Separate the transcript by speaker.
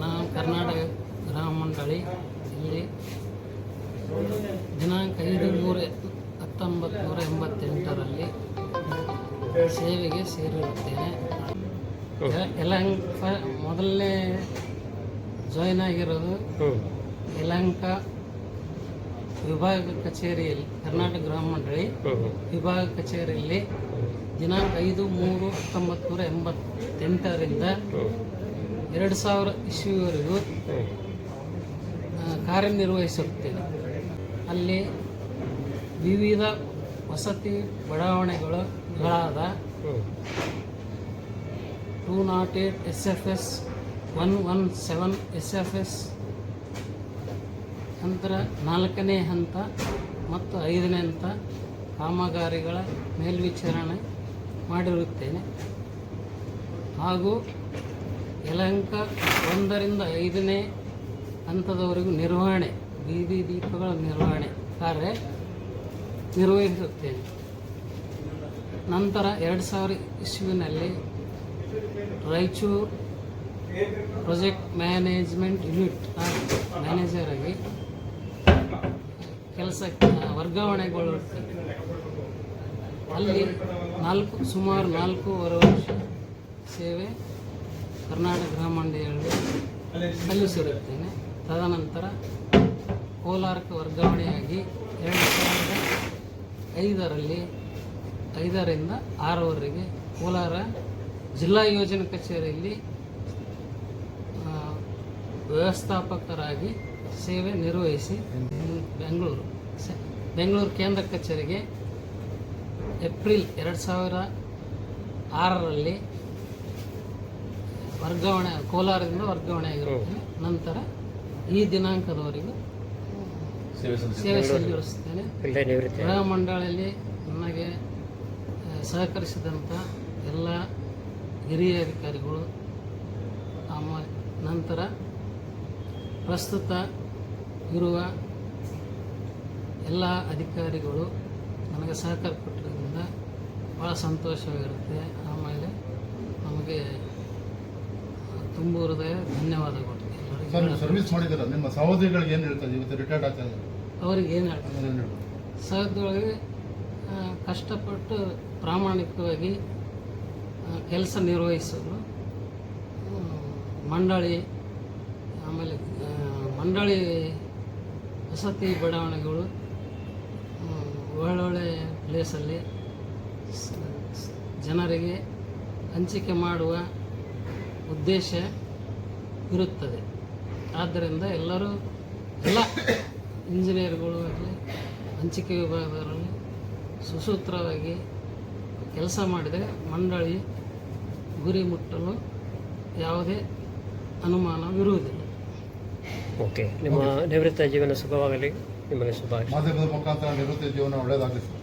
Speaker 1: ನಾವು ಕರ್ನಾಟಕ ಗ್ರಾಮ ಮಂಡಳಿ ಇಲ್ಲಿ ದಿನಾಂಕ ಐದು ಮೂರು ಹತ್ತೊಂಬತ್ತು ನೂರ ಎಂಬತ್ತೆಂಟರಲ್ಲಿ ಸೇವೆಗೆ ಸೇರಿರುತ್ತೇನೆ. ಯಲಂಕ ಯಲಹಂಕ ಮೊದಲನೇ ಜಾಯಿನ್ ಆಗಿರೋದು ಯಲಂಕ ವಿಭಾಗ ಕಚೇರಿಯಲ್ಲಿ ಕರ್ನಾಟಕ ಗ್ರಾಮ ಮಂಡಳಿ ವಿಭಾಗ ಕಚೇರಿಯಲ್ಲಿ ದಿನಾಂಕ ಐದು ಮೂರು ಹತ್ತೊಂಬತ್ತು ನೂರ ಎಂಬತ್ತೆಂಟರಿಂದ ಎರಡು ಸಾವಿರ ಇಸ್ವಿವರೆಗೂ ಕಾರ್ಯನಿರ್ವಹಿಸುತ್ತೇನೆ. ಅಲ್ಲಿ ವಿವಿಧ ವಸತಿ ಬಡಾವಣೆಗಳುಗಳಾದ two not eight S F S one one seven S F S ನಂತರ ನಾಲ್ಕನೇ ಹಂತ ಮತ್ತು ಐದನೇ ಹಂತ ಕಾಮಗಾರಿಗಳ ಮೇಲ್ವಿಚಾರಣೆ ಮಾಡಿರುತ್ತೇನೆ. ಹಾಗೂ ಯಲಹಂಕ ಒಂದರಿಂದ ಐದನೇ ಹಂತದವರೆಗೂ ನಿರ್ವಹಣೆ, ಬೀದಿ ದೀಪಗಳ ನಿರ್ವಹಣೆ ಕಾರ್ಯ ನಿರ್ವಹಿಸುತ್ತೇನೆ. ನಂತರ ಎರಡು ಸಾವಿರ ಇಸ್ವಿನಲ್ಲಿ Raichur project management unit manager ಆಗಿ ಕೆಲಸಕ್ಕೆ ವರ್ಗಾವಣೆಗೊಳ್ಳುತ್ತೇನೆ. ಅಲ್ಲಿ ನಾಲ್ಕು, ಸುಮಾರು ನಾಲ್ಕೂವರೆ ವರ್ಷ ಸೇವೆ ಕರ್ನಾಟಕ ಗೃಹ ಮಂಡಳಿಯಲ್ಲಿ ಸಲ್ಲಿಸಿರುತ್ತೇನೆ ತದನಂತರ ಕೋಲಾರಕ್ಕೆ ವರ್ಗಾವಣೆಯಾಗಿ ಎರಡು ಸಾವಿರದ ಐದರಲ್ಲಿ ಐದರಿಂದ ಆರವರೆಗೆ ಕೋಲಾರ ಜಿಲ್ಲಾ ಯೋಜನೆ ಕಚೇರಿಯಲ್ಲಿ ವ್ಯವಸ್ಥಾಪಕರಾಗಿ ಸೇವೆ ನಿರ್ವಹಿಸಿ ಬೆಂಗಳೂರು ಬೆಂಗಳೂರು ಕೇಂದ್ರ ಕಚೇರಿಗೆ ಏಪ್ರಿಲ್ ಎರಡು ಸಾವಿರ ಆರರಲ್ಲಿ ವರ್ಗಾವಣೆ ಕೋಲಾರದಿಂದ ವರ್ಗಾವಣೆ ಆಗಿರುತ್ತೆ. ನಂತರ ಈ ದಿನಾಂಕದವರೆಗೂ ಸೇವೆ ಸಲ್ಲಿಸುತ್ತೇನೆ. ಗೃಹ ಮಂಡಳಿಯಲ್ಲಿ ನನಗೆ ಸಹಕರಿಸಿದಂಥ ಎಲ್ಲ ಹಿರಿಯ ಅಧಿಕಾರಿಗಳು ಆಮೇಲೆ ನಂತರ ಪ್ರಸ್ತುತ ಇರುವ ಎಲ್ಲ ಅಧಿಕಾರಿಗಳು ನನಗೆ ಸಹಕಾರ ಕೊಟ್ಟಿರೋದ್ರಿಂದ ಭಾಳ ಸಂತೋಷವಾಗಿರುತ್ತೆ. ಆಮೇಲೆ ನಮಗೆ ತುಂಬ ಹೃದಯ ಧನ್ಯವಾದಗಳು
Speaker 2: ಸರ್ ನೀವು ಸರ್ವಿಸ್ ಮಾಡಿದ್ದೀರ? ನಿಮ್ಮ ಸಹೋದರಿಗಳಿಗೆ ಏನು ಹೇಳ್ತಾರೆ ಇವತ್ತು ರಿಟೈರ್ಡ್ ಆಗ್ತಾರೆ
Speaker 1: ಅವ್ರಿಗೆ ಏನು ಹೇಳ್ತಾರೆ ಆ, ಕಷ್ಟಪಟ್ಟು ಪ್ರಾಮಾಣಿಕವಾಗಿ ಕೆಲಸ ನಿರ್ವಹಿಸಲು ಮಂಡಳಿ ಆಮೇಲೆ ಮಂಡಳಿ ವಸತಿ ಬಡಾವಣೆಗಳು ಒಳ್ಳೊಳ್ಳೆ ಪ್ಲೇಸಲ್ಲಿ ಜನರಿಗೆ ಹಂಚಿಕೆ ಮಾಡುವ ಉದ್ದೇಶ ಇರುತ್ತದೆ. ಆದ್ದರಿಂದ ಎಲ್ಲರೂ, ಎಲ್ಲ ಇಂಜಿನಿಯರ್ಗಳು ಆಗಲಿ, ಹಂಚಿಕೆ ವಿಭಾಗದವರಲ್ಲಿ ಸುಸೂತ್ರವಾಗಿ ಕೆಲಸ ಮಾಡಿದರೆ ಮಂಡಳಿ ಗುರಿ ಮುಟ್ಟಲು ಯಾವುದೇ ಅನುಮಾನವಿರುವುದಿಲ್ಲ.
Speaker 3: ಓಕೆ ನಿಮ್ಮ ನಿವೃತ್ತ ಜೀವನ ಸುಖವಾಗಲಿ. ನಿಮಗೆ ಶುಭ
Speaker 2: ಮಾಧ್ಯಮದ ಮುಖಾಂತರ ನಿವೃತ್ತಿ ಜೀವನ ಒಳ್ಳೇದಾಗಲಿ ಸರ್